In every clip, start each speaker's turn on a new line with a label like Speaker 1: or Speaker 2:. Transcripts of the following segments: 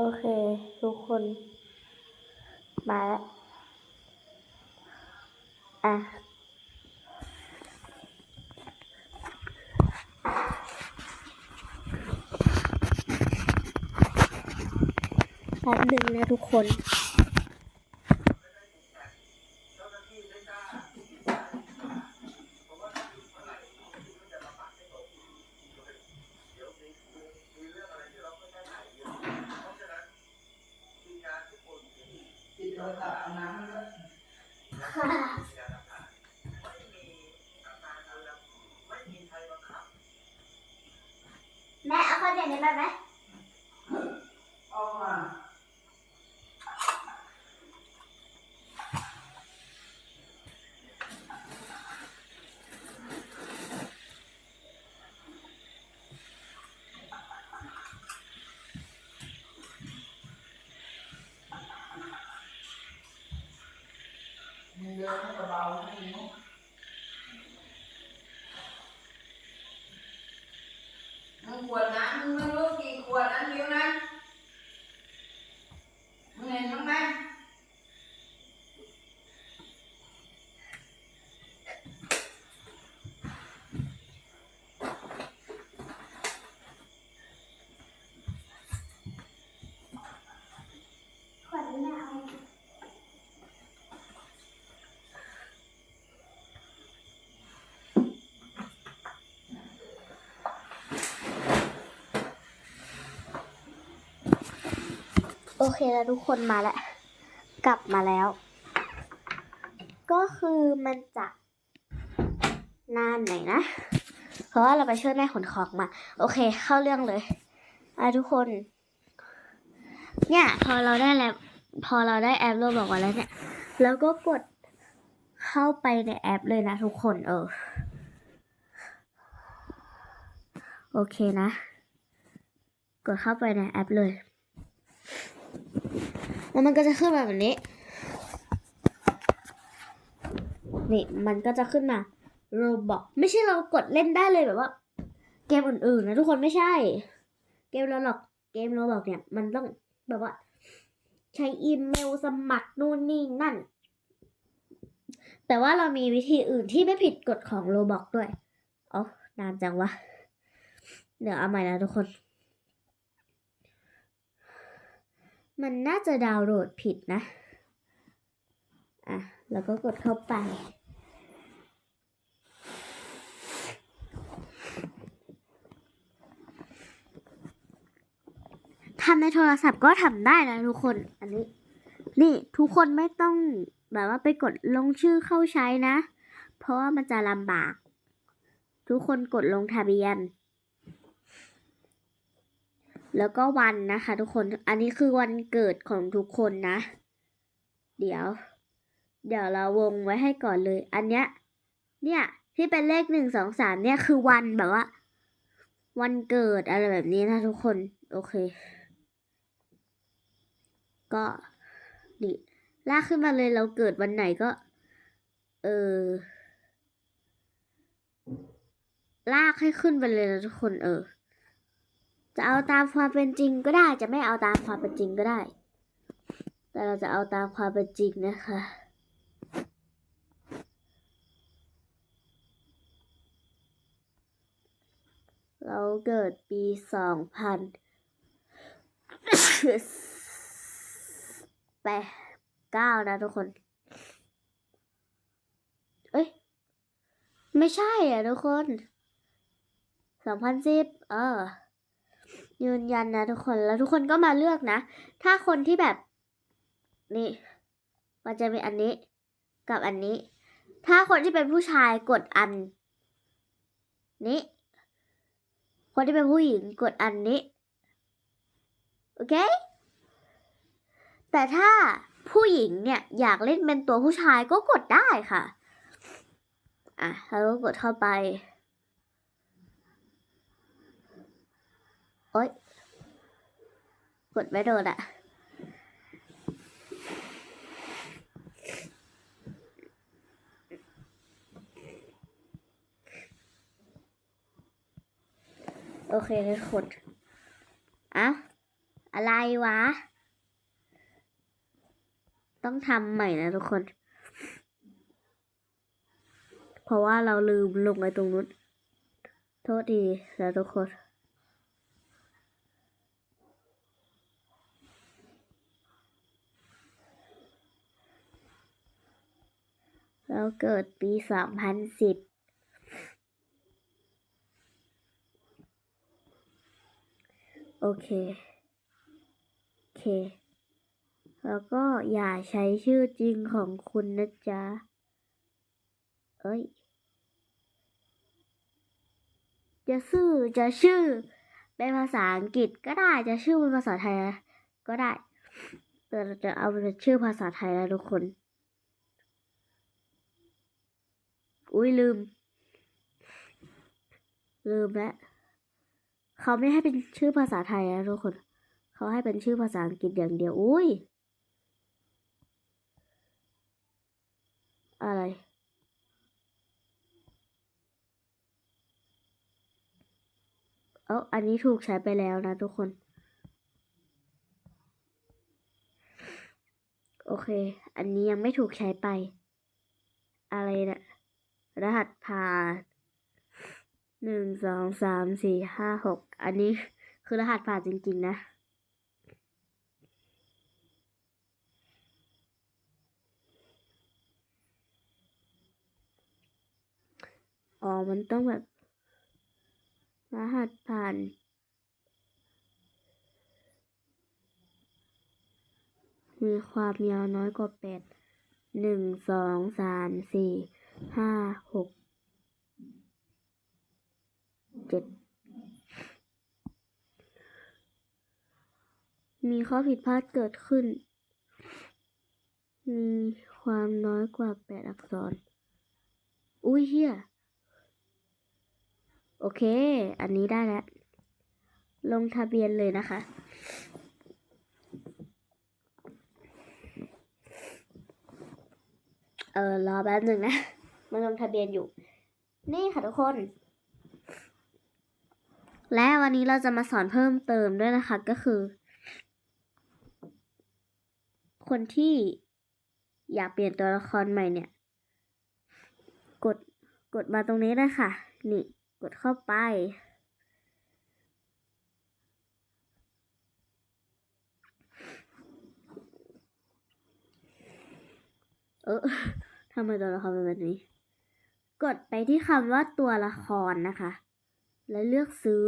Speaker 1: โอเค ทุกคน มาแล้ว อะ แป๊บหนึ่งนะทุกคน แม่เอาข้าวเหนียวนี้ไปไหม
Speaker 2: มีเยอะไม่กระเบาไม่มีมั้งมึงขวดน้ำมึงไม่รู้กี่ขวดนะนิ้วนะมึงเห็นบ้างไหม
Speaker 1: ขวดนี้แม่เอา โอเคแล้วทุกคนมาแล้ว กลับมาแล้ว ก็คือมันจะนานหน่อยนะ เพราะว่าเราไปช่วยแม่ขนของมา โอเค เข้าเรื่องเลยอะทุกคน เนี่ย พอเราได้แล้วพอเราได้แอปโรบอกมาแล้วเนี่ยแล้วก็กดเข้าไปในแอปเลยนะทุกคนเออ โอเคนะ กดเข้าไปในแอปเลย แล้วมันก็จะขึ้นมาแบบนี้ นี่มันก็จะขึ้นมาโรบอกไม่ใช่เรากดเล่นได้เลยแบบว่า เกมอื่นๆนะทุกคนไม่ใช่ เกมเราหรอกเกมเราบอกเนี่ยมันต้องแบบว่า ใช้อีเมลสมัครนู่นนี่นั่น แต่ว่าเรามีวิธีอื่นที่ไม่ผิดกฎของโรบอกด้วยอ๋อนานจังวะ เดี๋ยวเอาใหม่นะทุกคน มันน่าจะดาวน์โหลดผิดนะ อะ แล้วก็กดเข้าไป ทำในโทรศัพท์ก็ทำได้นะทุกคน อันนี้ นี่ทุกคนไม่ต้องแบบว่าไปกดลงชื่อเข้าใช้นะ เพราะว่ามันจะลำบาก ทุกคนกดลงทะเบียน แล้วก็วันนะคะทุกคน อันนี้คือวันเกิดของทุกคนนะ เดี๋ยว เดี๋ยวเราวงไว้ให้ก่อนเลย อันเนี้ย เนี่ยที่เป็นเลขหนึ่งสองสามเนี่ยคือวันแบบว่า วันเกิดอะไรแบบนี้นะทุกคน โอเค ก็นี่ลากขึ้นมาเลยเราเกิดวันไหนก็ เออ ลากให้ขึ้นไปเลยนะทุกคนเออ จะเอาตามความเป็นจริงก็ได้ จะไม่เอาตามความเป็นจริงก็ได้ แต่เราจะเอาตามความเป็นจริงนะคะเราเกิดปีสองพันแปดเก้านะทุกคน เอ้ย ไม่ใช่อะทุกคนสองพันสิบเออ ยืนยันนะทุกคนแล้วทุกคนก็มาเลือกนะ ถ้าคนที่แบบนี่มันจะมีอันนี้กับอันนี้ ถ้าคนที่เป็นผู้ชายกดอัน นี้ คนที่เป็นผู้หญิงกดอันนี้ โอเค แต่ถ้าผู้หญิงเนี่ยอยากเล่นเป็นตัวผู้ชายก็กดได้ค่ะ อะแล้วก็กดเข้าไป โอ๊ย กดไม่โดนอะโอเคทุกคนอะอัอะไรวะ ต้องทำใหม่นะทุกคน เพราะว่าเราลืมลงไปตรงนู้น โทษดีนะทุกคน เราเกิดปีสองพันสิบโอเค โอเค แล้วก็อย่าใช้ชื่อจริงของคุณนะจ๊ะ เอ้ย จะชื่อจะชื่อเป็นภาษาอังกฤษก็ได้จะชื่อเป็นภาษาไทยก็ได้แต่เราจะเอาเป็นชื่อภาษาไทยแล้วทุกคน อุ้ยลืม ลืมแล้วเขาไม่ให้เป็นชื่อภาษาไทยนะทุกคน เขาให้เป็นชื่อภาษาอังกฤษอย่างเดียว อุ้ย อะไร เอ้าอันนี้ถูกใช้ไปแล้วนะทุกคน โอเค อันนี้ยังไม่ถูกใช้ไป อะไรนะี่ย รหัสผ่านหนึ่งสองสามสี่ห้าหกอันนี้คือรหัสผ่านจริงๆนะ อ๋อ มันต้องแบบ รหัสผ่านมีความยาวน้อยกว่าแปดหนึ่งสองสามสี่ ห้าหกเจ็ดมีข้อผิดพลาดเกิดขึ้น มีความน้อยกว่าแปดอักษร อุ้ยเฮียโอเค อันนี้ได้แล้ว ลงทะเบียนเลยนะคะ เออรอแป๊บหนึ่งนะ มันลงทะเบียนอยู่ นี่ค่ะทุกคน และวันนี้เราจะมาสอนเพิ่มเติมด้วยนะคะก็คือ คนที่อยากเปลี่ยนตัวละครใหม่เนี่ย กดกดมาตรงนี้เลยค่ะ นี่กดเข้าไป เออทำไมตัวละครเป็นแบบนี้ กดไปที่คำว่าตัวละครนะคะ แล้วเลือกซื้อ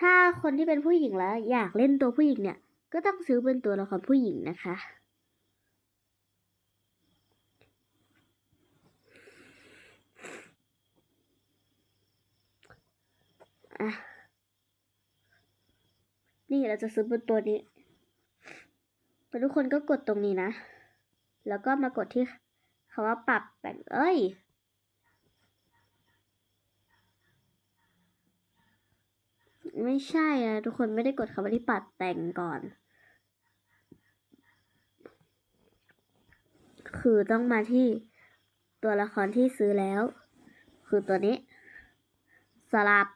Speaker 1: ถ้าคนที่เป็นผู้หญิงแล้ว อยากเล่นตัวผู้หญิงเนี่ย ก็ต้องซื้อเป็นตัวละครผู้หญิงนะคะ อะ นี่เราจะซื้อเป็นตัวนี้แล้วทุกคนก็กดตรงนี้นะ แล้วก็มากดที่คำว่าปรับแต่งเอ้ย ไม่ใช่อะทุกคนไม่ได้กดคำว่าที่ปรับแต่งก่อน คือต้องมาที่ตัวละครที่ซื้อแล้ว คือตัวนี้ สลับ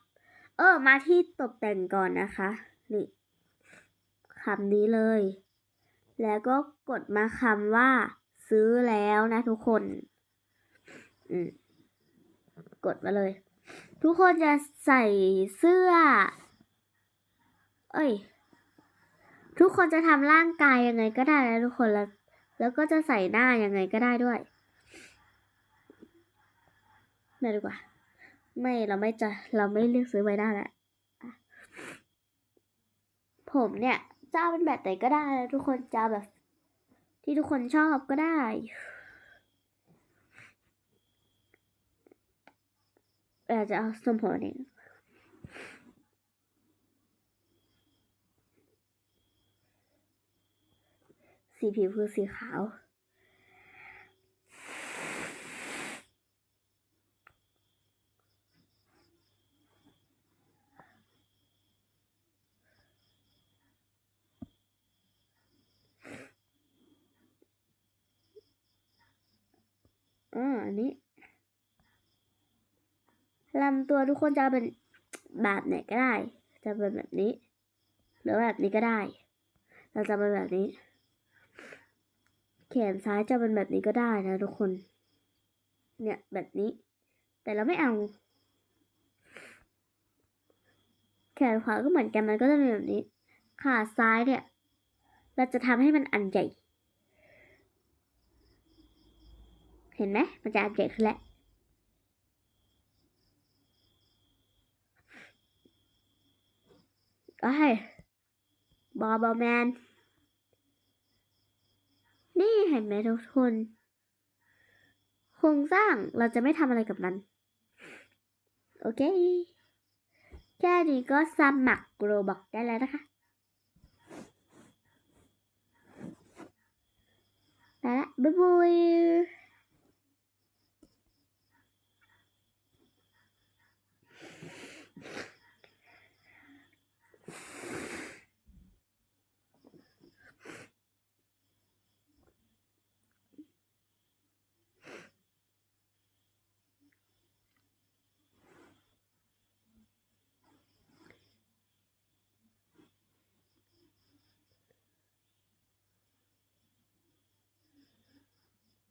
Speaker 1: เออ มาที่ตกแต่งก่อนนะคะ นี่คำนี้เลย แล้วก็กดมาคำว่า ซื้อแล้วนะทุกคน อืมกดมาเลย ทุกคนจะใส่เสื้อ เอ้ย ทุกคนจะทำร่างกายยังไงก็ได้นะทุกคนแล้วแล้วก็จะใส่หน้ายังไงก็ได้ด้วยไม่ดีกว่า ไม่เราไม่จะเราไม่เลือกซื้อไว้ได้แล้วอะผมเนี่ยจะเอาเป็นแบบไหนก็ได้นะทุกคนจะแบบ ที่ทุกคนชอบก็ได้เราจะเอาทรงผมอัน สีผิวคือสีขาวอ่าอันนี้ลำตัวทุกคนจะเป็นแบบไหนก็ได้ จะเป็นแบบนี้ หรือแบบนี้ก็ได้ เราจะเป็นแบบนี้ ขนซ้ายจะเป็นแบบนี้ก็ได้นะทุกคน เนี่ยแบบนี้ แต่เราไม่เอา แขนขวาก็เหมือนกันมันก็จะเป็นแบบนี้ ขาซ้ายเนี่ย เราจะทำให้มันอันใหญ่ เห็นไหมมันจะอันใหญ่ขึ้นแล้วก็ให้บอบอแมน นี่เห็นไหมทุกคน โครงสร้างเราจะไม่ทำอะไรกับมัน โอเค แค่นี้ก็สมัครโรบอกได้แล้วนะคะไปละบ๊ายบาย